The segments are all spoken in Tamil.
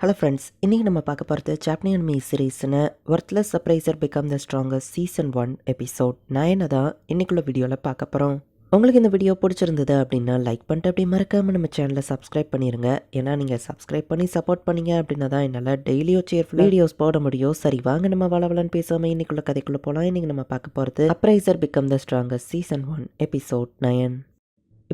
ஹலோ ஃப்ரெண்ட்ஸ் இன்றைக்கி நம்ம பார்க்க போகிறது சாப்னியன் மீ சீரீஸ்னு worthless surpriser become the strongest season one episode நயனை தான் இன்னைக்குள்ள வீடியோவில் பார்க்க போகிறோம் உங்களுக்கு இந்த வீடியோ பிடிச்சிருந்தது அப்படின்னா லைக் பண்ணிட்டு அப்படி மறக்காமல் நம்ம சேனலை சப்ஸ்கிரைப் பண்ணிடுங்க ஏன்னா நீங்கள் சப்ஸ்கிரைப் பண்ணி சப்போர்ட் பண்ணீங்க அப்படின்னா தான் என்னால் டெய்லியும் சேர்ஃபுல் வீடியோஸ் போட முடியும். சரி வாங்க நம்ம வளவலன்னு பேசாமல் இன்னைக்குள்ள கதைக்குள்ளே போகலாம் இன்றைக்கி நம்ம பார்க்க போகிறது appraiser become the strongest season one episode nine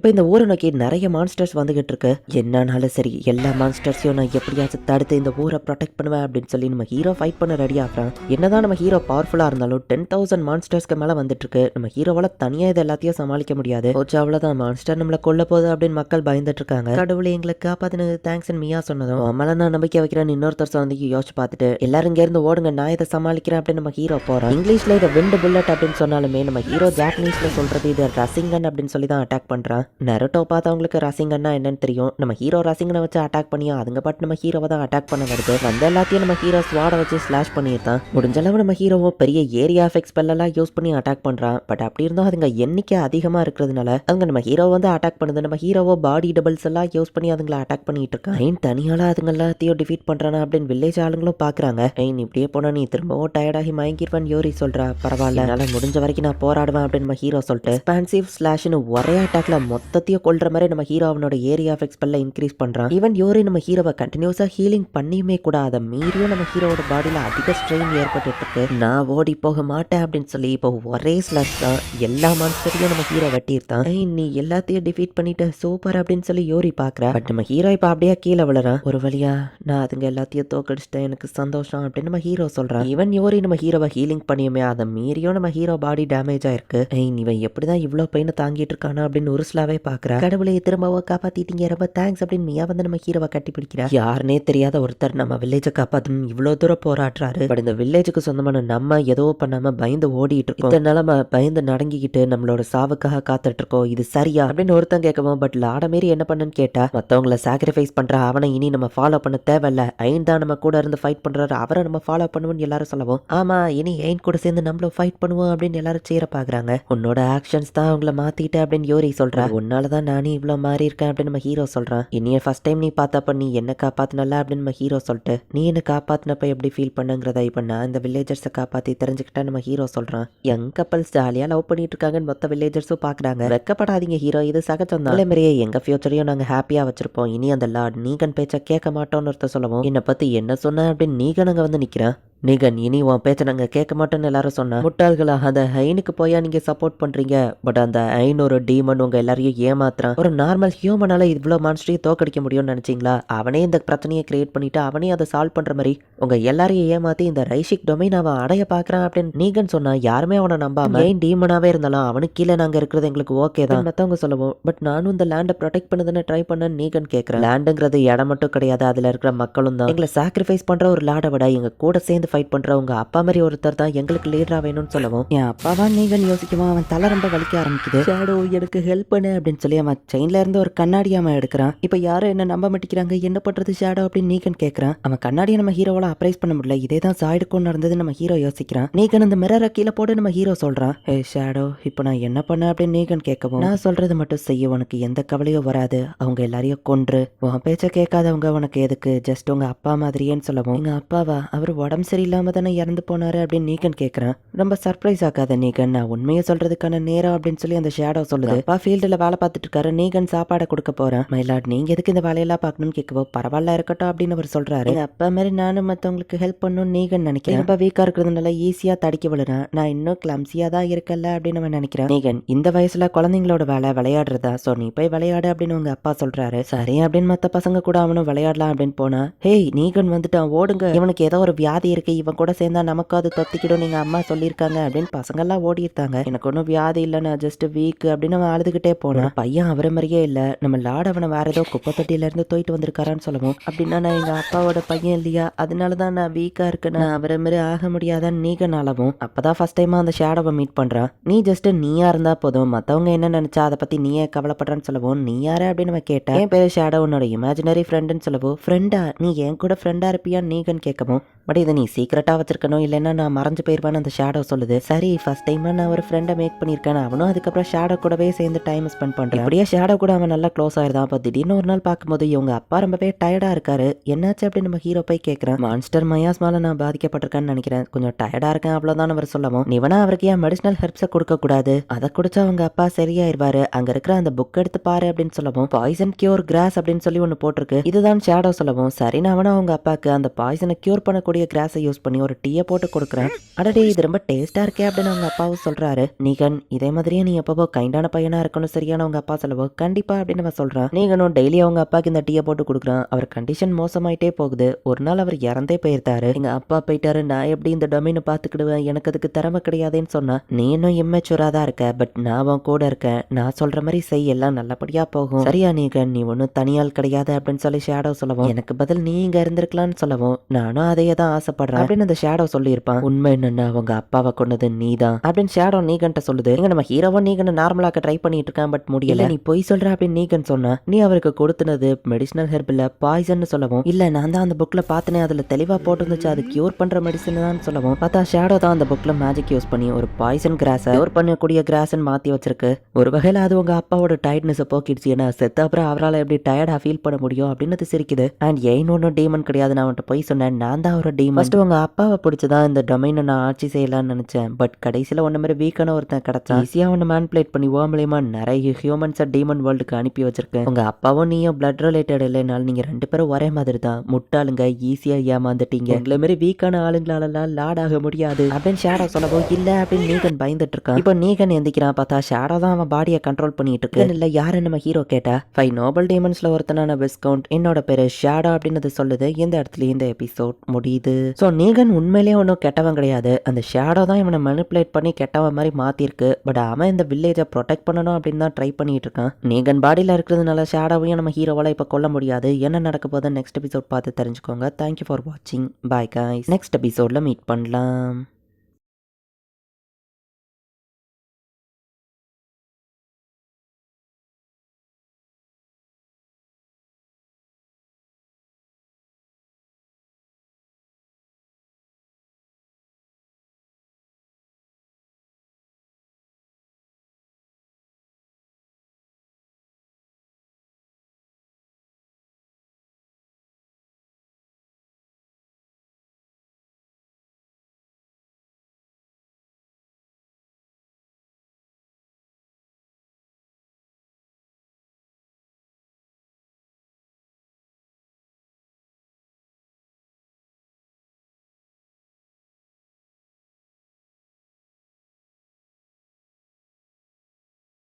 இப்போ இந்த ஊரை நோக்கி நிறைய மான்ஸ்டர்ஸ் வந்துகிட்டு இருக்கு என்னன்னாலும் சரி எல்லா மான்ஸ்டர்ஸையும் நான் எப்படியாச்சும் தடுத்து இந்த ஊரை ப்ரொடெக்ட் பண்ணுவேன் அப்படின்னு சொல்லி நம்ம ஹீரோ ஃபைட் பண்ண ரெடி ஆகிறான். என்னதான் நம்ம ஹீரோ பவர்ஃபுல்லாக இருந்தாலும் டென் தௌசண்ட் மான்ஸ்டர்ஸ்க்கு மேலே வந்துட்டு இருக்கு நம்ம ஹீரோவால் தனியாக இது எல்லாத்தையும் சமாளிக்க முடியாது. போச்சு அவ்வளோதான் மான்ஸ்டர் நம்மளை கொல்ல போகுது அப்படின்னு மக்கள் பயந்துட்டு இருக்காங்க கடவுளை எங்களை காப்பாத்தினது தேங்க்ஸ் மியா சொன்னதும் மேலே நான் நம்பிக்கை வைக்கிறேன் இன்னொருத்தர் வந்து யோசிச்சு பார்த்துட்டு எல்லாரும் இங்கேருந்து ஓடுங்க நான் இதை சமாளிக்கிறேன் அப்படின்னு நம்ம ஹீரோ போகிறோம் இங்கிலீஷில் இதை விண்டு புல்லட் அப்படின்னு சொன்னாலுமே நம்ம ஹீரோ ஜாப்பனீஸில் சொல்கிறது இது ரசிங்கன் அப்படின்னு சொல்லி தான் அட்டாக் பண்ணுறான் நெரட்டோ பார்த்தவங்களுக்கு ரசிங்கன்னா என்னன்னு தெரியும். நம்ம ஹீரோ ரசிங்கனை வச்சு அட்டாக் பண்ணியா அதுங்க பாட்டு நம்ம ஹீரோவை தான் அட்டாக் பண்ண வருது. வந்த எல்லாத்தையும் நம்ம ஹீரோ ஸ்வாடை வச்சு ஸ்லாஷ் பண்ணியிருந்தான். முடிஞ்ச அளவு நம்ம ஹீரோவோ பெரிய ஏரியா எஃபெக்ட்ஸ் பெல்லாம் யூஸ் பண்ணி அட்டாக் பண்ணுறான் பட் அப்படி இருந்தும் அதுங்க எண்ணிக்கை அதிகமாக இருக்கிறதுனால அவங்க நம்ம ஹீரோ வந்து அட்டாக் பண்ணுது. நம்ம ஹீரோவோ பாடி டபுள்ஸ் எல்லாம் யூஸ் பண்ணி அதுங்களை அட்டாக் பண்ணிட்டு இருக்கான். ஐன் தனியால அதுங்க எல்லாத்தையும் டிஃபீட் பண்ணுறானா அப்படின்னு வில்லேஜ் ஆளுங்களும் பார்க்குறாங்க ஐன் இப்படியே போனால் நீ திரும்பவும் டயர்டாகி மயங்கிருவன் யோரி சொல்கிறா பரவாயில்ல. என்னால் முடிஞ்ச வரைக்கும் நான் போராடுவேன் அப்படின்னு நம்ம ஹீரோ சொல்லிட்டு எக்ஸ்பான்சிவ் ஸ்லாஷ்னு ஒரே அட்டாக்ல மொத்த மொத்தத்தையும் கொள்ற மாதிரி நம்ம ஹீரோ அவனோட ஏரியா ஆஃப் எக்ஸ்பெல்ல இன்க்ரீஸ் பண்றான். ஈவன் யோரி நம்ம ஹீரோவை கண்டினியூஸா ஹீலிங் பண்ணியுமே கூட அதை மீறியும் நம்ம ஹீரோவோட பாடியில அதிக ஸ்ட்ரெயின் ஏற்பட்டு இருக்கு நான் ஓடி போக மாட்டேன் அப்படின்னு சொல்லி இப்போ ஒரே ஸ்லாஷ் தான் எல்லா மான்ஸ்டரையும் நம்ம ஹீரோ வெட்டியிருந்தான் நீ எல்லாத்தையும் டிஃபீட் பண்ணிட்ட சூப்பர் அப்படின்னு சொல்லி யோரி பாக்குறா பட் நம்ம ஹீரோ இப்போ அப்படியே கீழே விழுறான். ஒரு வழியா நான் அதுங்க எல்லாத்தையும் தோக்கடிச்சிட்டேன் எனக்கு சந்தோஷம் அப்படின்னு நம்ம ஹீரோ சொல்றான். ஈவன் யோரி நம்ம ஹீரோவை ஹீலிங் பண்ணியுமே அதை மீறியும் நம்ம ஹீரோ பாடி டேமேஜ் ஆயிருக்கு. இவன் இவன் எப்படிதான் இவ்வளோ பெயினை தாங்கிட்டு இருக்கானா அப்படின்னு ஒரு உருஸ்லாவே பாக்குறா கடவுளை திரும்பவோ காப்பாத்திட்டீங்க. ரொம்ப தேங்க்ஸ் அப்படின்னு மியா வந்து நம்ம ஹீரோவை கட்டி பிடிக்கிறா. யாருனே தெரியாத ஒருத்தர் நம்ம வில்லேஜை காப்பாத்தணும். இவ்வளோ தூரம் போராடுறாரு. பட் இந்த வில்லேஜுக்கு சொந்தமான நம்ம ஏதோ பண்ணாம பயந்து ஓடிட்டு இருக்கோம். இந்த நிலம பயந்து நடங்கிக்கிட்டு நம்மளோட சாவுக்காக காத்துட்டு இருக்கோம். இது சரியா அப்படின்னு ஒருத்தன் கேட்கவும் பட் லாட மாரி என்ன பண்ணுன்னு கேட்டா மத்தவங்கள சாக்ரிஃபைஸ் பண்ற அவனை இனி நம்ம ஃபாலோ பண்ண தேவையில்ல. ஐன் தான் நம்ம கூட இருந்து ஃபைட் பண்றாரு. அவரை நம்ம ஃபாலோ பண்ணுவோம்னு எல்லாரும் சொல்லவும் ஆமா இனி ஐன் கூட சேர்ந்து நம்மளும் ஃபைட் பண்ணுவோம் அப்படின்னு எல்லாரும் சேர பாக்குறாங்க உன்னோட ஆக்ஷன்ஸ் தான் அவங்கள மாத்திட்ட அப்படின்னு யோரி சொல்றா. உன்னால தான் நானே இவ்வளோ மாறி இருக்கேன் அப்படின்னு நம்ம ஹீரோ சொல்கிறான் என்னைய ஃபஸ்ட் டைம் நீ பார்த்தப்ப நீ என்ன காப்பாத்தினல அப்படின்னு நம்ம ஹீரோ சொல்லிட்டு நீ என்ன காப்பாத்தினப்ப எப்படி ஃபீல் பண்ணுங்கிறத இப்போ நான் இந்த வில்லேஜர்ஸை காப்பாற்றி தெரிஞ்சுக்கிட்டா நம்ம ஹீரோ சொல்கிறான் யங் கப்பல்ஸ் ஜாலியாக லவ் பண்ணிட்டு இருக்காங்கன்னு மொத்த வில்லேஜர்ஸும் பார்க்குறாங்க வெக்கப்படாதீங்க ஹீரோ இது சகஜம் தான். அதே மாதிரியே எங்கள் ஃபியூச்சரையும் நாங்கள் ஹாப்பியாக வச்சிருப்போம். இனி அந்த லார்ட் நீகன் பேச்சை கேட்க மாட்டோம்னு ஒருத்தர் சொல்லவும் என்னை பற்றி என்ன சொன்ன அப்படின்னு நீகன் அங்கே வந்து நிற்கிறேன் நீகன் இனி உன் பேச்சை நாங்கள் கேட்க மாட்டோம்னு எல்லாரும் சொன்னா. முட்டாள்களாக அந்த ஹைனுக்கு போயா நீங்கள் சப்போர்ட் பண்ணுறீங்க பட் அந்த ஐன் ஒரு டீமன் உங்கள் எல்லாரையும் ஏமாத்துறான். ஒரு நார்மல் ஹியூமனால இவ்வளோ மான்ஸ்டரையும் தோக்கடிக்க முடியும்னு நினைச்சீங்களா? அவனே இந்த பிரச்சனையை கிரியேட் பண்ணிட்டு அவனே அதை சால்வ் பண்ணுற மாதிரி உங்கள் எல்லாரையும் ஏமாத்தி இந்த ரைஷிக் டொமைன் அவன் அடைய பார்க்குறான் அப்படின்னு நீகன் சொன்னால் யாருமே அவனை நம்பாம ஏன் டீமனாகவே இருந்தாலும் அவனுக்கு கீழே நாங்கள் இருக்கிறது எங்களுக்கு ஓகே தான். மற்றவங்க சொல்லவும் பட் நானும் இந்த லேண்டை ப்ரொடெக்ட் பண்ணதுன்னு ட்ரை பண்ண நீகன் கேட்குறேன். லேண்டுங்கிறது இடம் மட்டும் கிடையாது அதில் இருக்கிற மக்களும் தான். எங்களை சாக்ரிஃபைஸ் பண்ணுற ஒரு லாடை விட எங்கள் கூட சேர்ந்து ஃபைட் பண்ற உங்க அப்பா மாதிரி ஒருத்தர் தான் எங்களுக்கு லீடரா வேணும்னு சொல்லவும். என் அப்பாவா நீகன் யோசிக்கவும் அவன் தலை ரொம்ப வலிக்க ஆரம்பிக்குது. ஷேடோ எனக்கு ஹெல்ப் பண்ணு அப்படின்னு சொல்லி அவன் செயின்ல இருந்து ஒரு கண்ணாடி அவன் எடுக்கிறான். இப்ப யாரும் என்ன நம்ப மாட்டேங்கிறாங்க? என்ன பண்றது ஷேடோ அப்படின்னு நீகன் கேட்கறான் அவன் கண்ணாடியை நம்ம ஹீரோவால அப்ரைஸ் பண்ண முடியல. இதே தான் சாய்டுக்கும் நடந்தது நம்ம ஹீரோ யோசிக்கிறான். நீகன் அந்த மிரரை கீழே போட்டு நம்ம ஹீரோ சொல்றான். ஏ ஷேடோ இப்போ நான் என்ன பண்ண அப்படின்னு நீகன் கேட்கவும் நான் சொல்றது மட்டும் செய்ய உனக்கு எந்த கவலையும் வராது. அவங்க எல்லாரையும் கொன்று. உன் பேச்ச கேட்காதவங்க உனக்கு எதுக்கு? ஜஸ்ட் உங்க அப்பா மாதிரியேன்னு சொல்லவும். எங்க அப்பாவா? அவர் உடம்பு சரியில்லாம தானே இறந்து போனாரு அப்படின்னு நீகன் கேட்குறான் ரொம்ப சர்ப்ரைஸ் ஆகாத நீகன் நான் உண்மையை சொல்கிறதுக்கான நேரம் அப்படின்னு சொல்லி அந்த ஷேடோ சொல்லுது. அப்பா ஃபீல்டில் வேலை பார்த்துட்டு இருக்காரு. நீகன் சாப்பாடை கொடுக்க போகிறேன் மயிலாட் நீங்கள் எதுக்கு இந்த வேலையெல்லாம் பார்க்கணும்னு கேட்கவோ? பரவாயில்ல இருக்கட்டும் அப்படின்னு அவர் சொல்கிறாரு அப்போ மாதிரி நானும் மற்றவங்களுக்கு ஹெல்ப் பண்ணணும்னு நீகன் நினைக்கிறேன். ரொம்ப வீக்காக இருக்கிறதுனால ஈஸியாக தடிக்க விழுறேன். நான் இன்னும் கிளம்சியாக தான் இருக்கல அப்படின்னு அவன் நினைக்கிறேன். நீகன் இந்த வயசுல குழந்தைங்களோட வேலை விளையாடுறதா? ஸோ நீ போய் விளையாடு அப்படின்னு உங்க அப்பா சொல்றாரு. சரி அப்படின்னு மற்ற பசங்க கூட அவனும் விளையாடலாம் அப்படின்னு போனா ஹேய் நீகன் வந்துட்டான். ஓடுங்க. இவனுக்கு ஏதோ ஒரு வியாதி இருக்கு. இவன் கூட சேர்ந்தா நமக்கு அது தொத்திக்கிடும். நீங்க அம்மா சொல்லியிருக்காங்க அப்படின்னு பசங்கெல்லாம் ஓடி இருக்காங்க எனக்கு ஒன்றும் வியாதி இல்லை நான் ஜஸ்ட் வீக் அப்படின்னு அவன் அழுதுகிட்டே போனான். பையன் அவரை மாதிரியே இல்லை. நம்ம லாட் அவனை வேற ஏதோ குப்பை தொட்டியில இருந்து தோயிட்டு வந்திருக்காரான்னு சொல்லவும். அப்படின்னா நான் எங்க அப்பாவோட பையன் இல்லையா? அதனால தான் நான் வீக்கா இருக்கேன். நான் அவரை மாதிரி ஆக முடியாதான்னு நீகனாலவும் அப்பதான் ஃபர்ஸ்ட் டைமா அந்த ஷேடோவை மீட் பண்றான். நீ ஜஸ்ட் நீயா இருந்தா போதும். மத்தவங்க என்ன நினைச்சா அதை பத்தி நீயே கவலைப்படுறான்னு சொல்லவும். நீ யாரு அப்படின்னு அவன் கேட்டேன் என் பேர் ஷேடோ உன்னோட இமேஜினரி ஃப்ரெண்டுன்னு சொல்லவும். ஃப்ரெண்டா நீ என் கூட ஃப்ரெண்டா இருப்பியா நீகன் கேட்கவும் பட் இதை நீ சீக்கிரட்டாக வச்சிருக்கணும் இல்லைன்னா நான் மறைஞ்சு போயிருப்பேன்னு அந்த ஷேடோ சொல்லுது. சரி ஃபர்ஸ்ட் டைம் நான் ஒரு ஃப்ரெண்டை மேக் பண்ணியிருக்கேன். அவனும் அதுக்கப்புறம் ஷேடோ கூடவே சேர்ந்து டைம் ஸ்பெண்ட் பண்ணுறேன் அப்படியே ஷேடோ கூட அவன் நல்லா க்ளோஸ் ஆயிருந்தான். அப்போ திடீர்னு ஒரு நாள் பார்க்கும்போது இவங்க அப்பா ரொம்பவே டயர்டாக இருக்காரு. என்னாச்சு அப்படின்னு நம்ம ஹீரோ போய் கேட்குறேன் மான்ஸ்டர் மயாஸ் மேலே நான் பாதிக்கப்பட்டிருக்கேன்னு நினைக்கிறேன். கொஞ்சம் டயர்டாக இருக்கேன் அவ்வளோதான் அவர் சொல்லவும். நிவனா அவருக்கு ஏன் மெடிசனல் ஹெர்ப்ஸை கொடுக்கக்கூடாது அதை குடிச்சா அவங்க அப்பா சரியாயிருவாரு. அங்கே இருக்கிற அந்த புக் எடுத்து பாரு அப்படின்னு சொல்லவும். பாய்சன் கியூர் கிராஸ் அப்படின்னு சொல்லி ஒன்று போட்டிருக்கு. இதுதான் ஷேடோ சொல்லவும். சரி நான் அவங்க அப்பாக்கு அந்த பாய்சனை கியூர் பண்ணக்கூடிய கிராஸை யூஸ் பண்ணி ஒரு டீயை போட்டு கொடுக்குறேன். அடடே இது ரொம்ப டேஸ்டா இருக்கே அப்படின்னு அவங்க அப்பாவும் சொல்றாரு. நிகன் இதே மாதிரியே நீ எப்பவோ கைண்டான பையனா இருக்கணும் சரியான அவங்க அப்பா சொல்லவும் கண்டிப்பா அப்படின்னு நம்ம சொல்றான். நீகனும் டெய்லி அவங்க அப்பாவுக்கு இந்த டீயை போட்டு கொடுக்குறான். அவர் கண்டிஷன் மோசமாயிட்டே போகுது. ஒரு நாள் அவர் இறந்தே போயிருந்தாரு. எங்க அப்பா போயிட்டாரு. நான் எப்படி இந்த டொமைனை பார்த்துக்கிடுவேன்? எனக்கு அதுக்கு திறமை கிடையாதுன்னு சொன்னா நீ இன்னும் இம்மெச்சூரா தான் இருக்க. பட் நான் உன் கூட இருக்கேன். நான் சொல்ற மாதிரி செய். எல்லாம் நல்லபடியா போகும். சரியா நீகன். நீ ஒன்னும் தனியால் கிடையாது அப்படின்னு சொல்லி ஷேடோ சொல்லவும். எனக்கு பதில் நீ இங்க இருந்திருக்கலாம்னு சொல்லவும். நானும் அதையே தான் ஆசைப்படுறேன். அப்படின்னு அந்த ஷேடோ சொல்லியிருப்பான். உண்மை என்னன்னா அவங்க அப்பாவை கொண்டது நீதான். அப்படின்னு ஷேடோ நீகன்ட்ட சொல்லுது. இங்க நம்ம ஹீரோவும் நீகன் நார்மலாக்க ட்ரை பண்ணிட்டு இருக்கான் பட் முடியல. நீ பொய் சொல்ற அப்படின்னு நீகன் சொன்னா நீ அவருக்கு கொடுத்துனது மெடிசனல் ஹெர்பில் பாய்சன் சொல்லவும். இல்ல நான் தான் அந்த புக்ல பார்த்தனே அதுல தெளிவா போட்டிருந்துச்சு அது கியூர் பண்ற மெடிசன் தான் சொல்லவும். பார்த்தா ஷேடோ தான் அந்த புக்ல மேஜிக் யூஸ் பண்ணி ஒரு பாய்சன் கிராஸை கியூர் பண்ணக்கூடிய கிராஸ்ன்னு மாத்தி வச்சிருக்கு. ஒரு வகையில அது உங்க அப்பாவோட டயர்ட்னஸை போக்கிடுச்சு. ஏன்னா செத்த அப்புறம் அவரால் எப்படி டயர்டா ஃபீல் பண்ண முடியும் அப்படின்னு அது சிரிக்குது. அண்ட் எயின் ஒன்றும் டீமன் கிடையாது நான் அவன்கிட்ட போய் சொன்னேன் நான் தான் ஒரு டீமன் உங்கள் அப்பாவை அப்பாவை பிடிச்சதான் இந்த டொமைனை நான் ஆட்சி செய்யலாம்னு நினச்சேன். பட் கடைசியில் ஒன்ன மாதிரி வீக்கான ஒருத்தன் கிடச்சான் ஈஸியாக அவனை மேன்பிளேட் பண்ணி ஓ மூலியமா நிறைய ஹியூமன்ஸை டீமன் வேர்ல்டுக்கு அனுப்பி வச்சிருக்கேன். உங்கள் அப்பாவும் நீயும் பிளட் ரிலேட்டட் இல்லைனாலும் நீங்கள் ரெண்டு பேரும் ஒரே மாதிரி தான் முட்டாளுங்க ஈஸியாக ஏமாந்துட்டீங்க. உங்களை மாதிரி வீக்கான ஆளுங்களாலலாம் லாட் ஆக முடியாது. அப்படின்னு ஷேடோ சொல்லவோ இல்லை அப்படின்னு நீகன் பயந்துட்டு இருக்கான். இப்போ நீகன் எந்திக்கிறான். பார்த்தா ஷேடோ தான் அவன் பாடியை கண்ட்ரோல் பண்ணிட்டு இருக்கு. இல்லை யாரு நம்ம ஹீரோ கேட்டா? ஃபைவ் நோபல் டீமன்ஸ்ல ஒருத்தனான விஸ்கவுண்ட் என்னோட பேரு ஷேடோ அப்படின்னு சொல்லுது. இந்த இடத்துல இந்த எபிசோட் முடியுது. ஸோ நீகன் உண்மையிலேயே ஒன்றும் கெட்டவன் கிடையாது. அந்த ஷேடோ தான் இவனை மெனிப்புலேட் பண்ணி கெட்டவன் மாதிரி மாற்றிருக்கு பட் அவன் இந்த வில்லேஜை ப்ரொடெக்ட் பண்ணணும் அப்படின்னு தான் ட்ரை பண்ணிட்டு இருக்கான். நீகன் பாடியில் இருக்கிறதுனால ஷேடோவையும் நம்ம ஹீரோவால இப்போ கொல்ல முடியாது. என்ன நடக்க போகுது நெக்ஸ்ட் எபிசோட் பார்த்து தெரிஞ்சுக்கோங்க. தேங்க்யூ ஃபார் வாட்சிங் பாய் guys. நெக்ஸ்ட் எபிசோடில் மீட் பண்ணலாம்.